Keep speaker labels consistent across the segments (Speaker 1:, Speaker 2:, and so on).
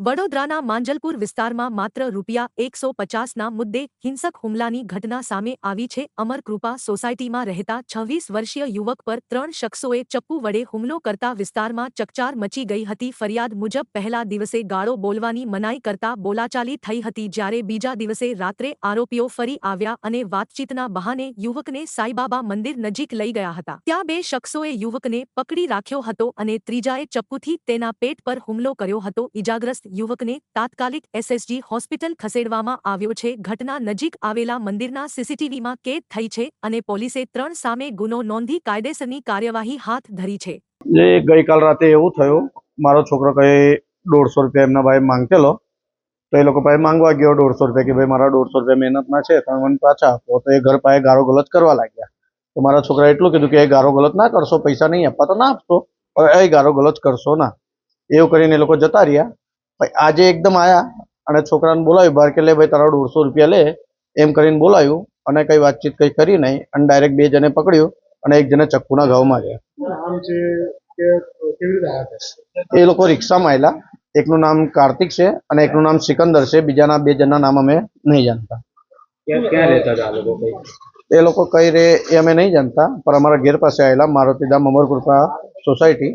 Speaker 1: વડોદરાના માંજલપુર વિસ્તારમાં માત્ર રૂપિયા એકસો પચાસના મુદ્દે હિંસક હુમલાની ઘટના સામે આવી છે. અમરકૃપા સોસાયટીમાં રહેતા છવ્વીસ વર્ષીય યુવક પર ત્રણ શખ્સોએ ચપ્પુ વડે હુમલો કરતા વિસ્તારમાં ચકચાર મચી ગઈ હતી. ફરિયાદ મુજબ પહેલા દિવસે ગાળો બોલવાની મનાઈ કરતા બોલાચાલી થઈ હતી જ્યારે બીજા દિવસે રાત્રે આરોપીઓ ફરી આવ્યા અને વાતચીતના બહાને યુવકને સાઈબાબા મંદિર નજીક લઈ ગયા હતા. ત્યાં બે શખ્સોએ યુવકને પકડી રાખ્યો હતો અને ત્રીજાએ ચપ્પુથી તેના પેટ પર હુમલો કર્યો હતો. ઇજાગ્રસ્ત યુવકને તાત્કાલિક એસએસજી હોસ્પિટલ ખસેડવામાં આવ્યો છે. ઘટના નજીક આવેલા મંદિરના સીસીટીવીમાં કેદ થઈ છે અને પોલીસે ત્રણ સામે ગુનો નોંધી કાયદેસરની કાર્યવાહી હાથ ધરી છે.
Speaker 2: જે ગઈકાલ રાતે એવું થયું, મારો છોકરો કહે, દોઢસો રૂપિયા એમના ભાઈ માંગતેલો તો એ લોકો પાસે માંગવા ગયો, દોઢસો રૂપિયા. કે, ભાઈ, મારા દોઢસો રૂપિયા મહેનતના છે તમે મને પાછા આપો. તો એ ઘર પાસે ગારો ગલત કરવા લાગ્યા. તો મારા છોકરાએ એટલું કીધું કે, એ ગારો ગલત ના કરશો, પૈસા નહીં આપવા તો ના આપશો. એ ગારો ગલત કરશો ના. એવું કરીને એ લોકો જતા રહ્યા. આજે એકદમ આયા અને છોકરાને બોલાવ્યું બહાર કે લે ભાઈ તારા દોઢસો રૂપિયા લે એમ કરીને બોલાવ્યું અને કઈ વાતચીત કઈ કરી નહીં અને ડાયરેક્ટ બે જણે પકડ્યું અને એક જણે ચક્કુના ઘાવ માર્યા.
Speaker 3: નામ છે કે કેવી રીતે આવ્યા હતા?
Speaker 2: એ લોકો રિક્ષામાં આવેલા એકનું નામ કાર્તિક છે અને એકનું નામ સિકંદર છે. બીજાના બે જણના નામ અમે નહીં જાણતા. એ લોકો કઈ રે એ અમે નહીં જાણતા પણ અમારા ઘેર પાસે આવેલા મારુતિધામ અમરકૃપા સોસાયટી.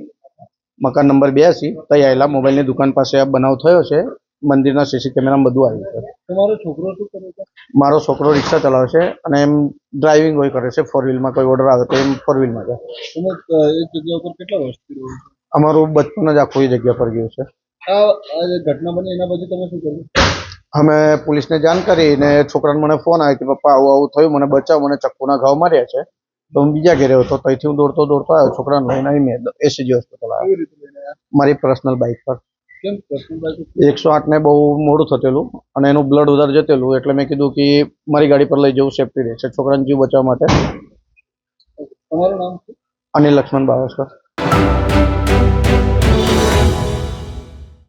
Speaker 2: મકાન નંબર બ્યાસી ત્યાં આવેલા મોબાઈલની દુકાન પાસે આ બનાવ થયો છે. મંદિરના સીસી કેમેરામાં બધું આવ્યું છે.
Speaker 3: તમારો છોકરો શું કરે છે?
Speaker 2: મારો છોકરો રિક્ષા ચલાવે છે અને એમ ડ્રાઇવિંગ હોય કરે છે. ફોર વ્હીલમાં કોઈ ઓર્ડર આવે તો એમ ફોર વ્હીલમાં જાય.
Speaker 3: તમે જગ્યા ઉપર કેટલા
Speaker 2: અમારું બચપન જ આખું એ જગ્યા પર ગયું છે.
Speaker 3: આ આ ઘટના બની એના પછી તમે શું કર્યું?
Speaker 2: અમે પોલીસને જાણ કરીને છોકરાને મને ફોન આવ્યો કે પપ્પા આવું આવું થયું. મને બચાવ. મને ચક્કુના ઘાવ માર્યા છે. તો હું બીજા ઘેરે હતો ત્યાંથી હું દોડતો દોડતો આવ્યો છોકરાને લઈને આવી મેં એસસીજી હોસ્પિટલ આવ્યો. મારી પર્સનલ બાઇક પર. એકસો આઠ આઠને બહુ મોડું થતેલું અને એનું બ્લડ વધારે જતેલું એટલે મેં કીધું કે મારી ગાડી પર લઈ જવું સેફટી રહેશે છોકરાને જીવ બચાવવા માટે. અનિલ લક્ષ્મણ બાવસ્કર